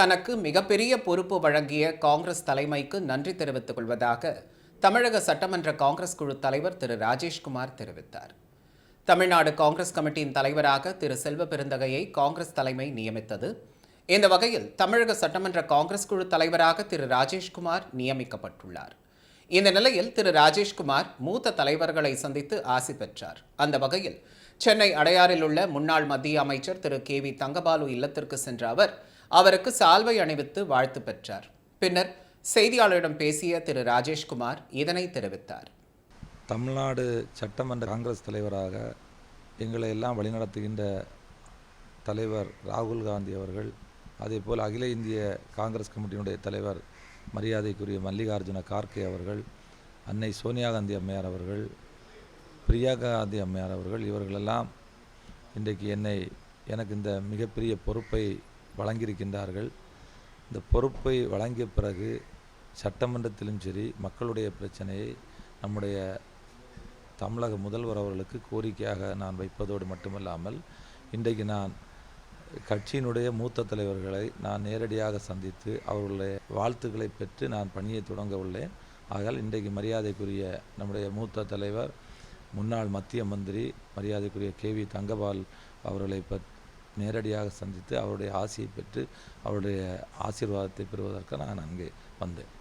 தனக்கு மிகப்பெரிய பொறுப்பு வழங்கிய காங்கிரஸ் தலைமைக்கு நன்றி தெரிவித்துக் கொள்வதாக தமிழக சட்டமன்ற காங்கிரஸ் குழு தலைவர் திரு. ராஜேஷ்குமார் தெரிவித்தார். தமிழ்நாடு காங்கிரஸ் கமிட்டியின் தலைவராக திரு. செல்வ பெருந்தகையை காங்கிரஸ் தலைமை நியமித்தது. இந்த வகையில் தமிழக சட்டமன்ற காங்கிரஸ் குழு தலைவராக திரு. ராஜேஷ்குமார் நியமிக்கப்பட்டுள்ளார். இந்த நிலையில் திரு. ராஜேஷ்குமார் மூத்த தலைவர்களை சந்தித்து ஆசி பெற்றார். அந்த வகையில் சென்னை அடையாறில் உள்ள முன்னாள் மத்திய அமைச்சர் திரு. கே. வி. தங்கபாலு இல்லத்திற்கு சென்ற அவர் அவருக்கு சால்வை அணிவித்து வாழ்த்து பெற்றார். பின்னர் செய்தியாளரிடம் பேசிய திரு. ராஜேஷ்குமார் இதனை தெரிவித்தார். தமிழ்நாடு சட்டமன்ற காங்கிரஸ் தலைவராக எங்களை எல்லாம் வழிநடத்துகின்ற தலைவர் ராகுல் காந்தி அவர்கள் அதேபோல் அகில இந்திய காங்கிரஸ் கமிட்டியினுடைய தலைவர் மரியாதைக்குரிய மல்லிகார்ஜுன கார்கே அவர்கள் அன்னை சோனியா காந்தி அம்மையார் அவர்கள் பிரியா காந்தி அம்மையார் அவர்கள் இவர்களெல்லாம் இன்றைக்கு என்னை எனக்கு இந்த மிகப்பெரிய பொறுப்பை வழங்கியிருக்கின்றார்கள். இந்த பொறுப்பை வழங்கிய பிறகு சட்டமன்றத்திலும் சரி மக்களுடைய பிரச்சனையை நம்முடைய தமிழக முதல்வர் அவர்களுக்கு கோரிக்கையாக நான் வைப்பதோடு மட்டுமல்லாமல் இன்றைக்கு நான் கட்சியினுடைய மூத்த தலைவர்களை நான் நேரடியாக சந்தித்து அவர்களுடைய வாழ்த்துக்களை பெற்று நான் பணியை தொடங்க உள்ளேன். ஆகையால் இன்றைக்கு மரியாதைக்குரிய நம்முடைய மூத்த தலைவர் முன்னாள் மத்திய மந்திரி மரியாதைக்குரிய கே வி தங்கபால் அவர்களை பற்றி நேரடியாக சந்தித்து அவருடைய ஆசியை பெற்று அவருடைய ஆசீர்வாதத்தை பெறுவதற்காக நான் அங்கே வந்தேன்.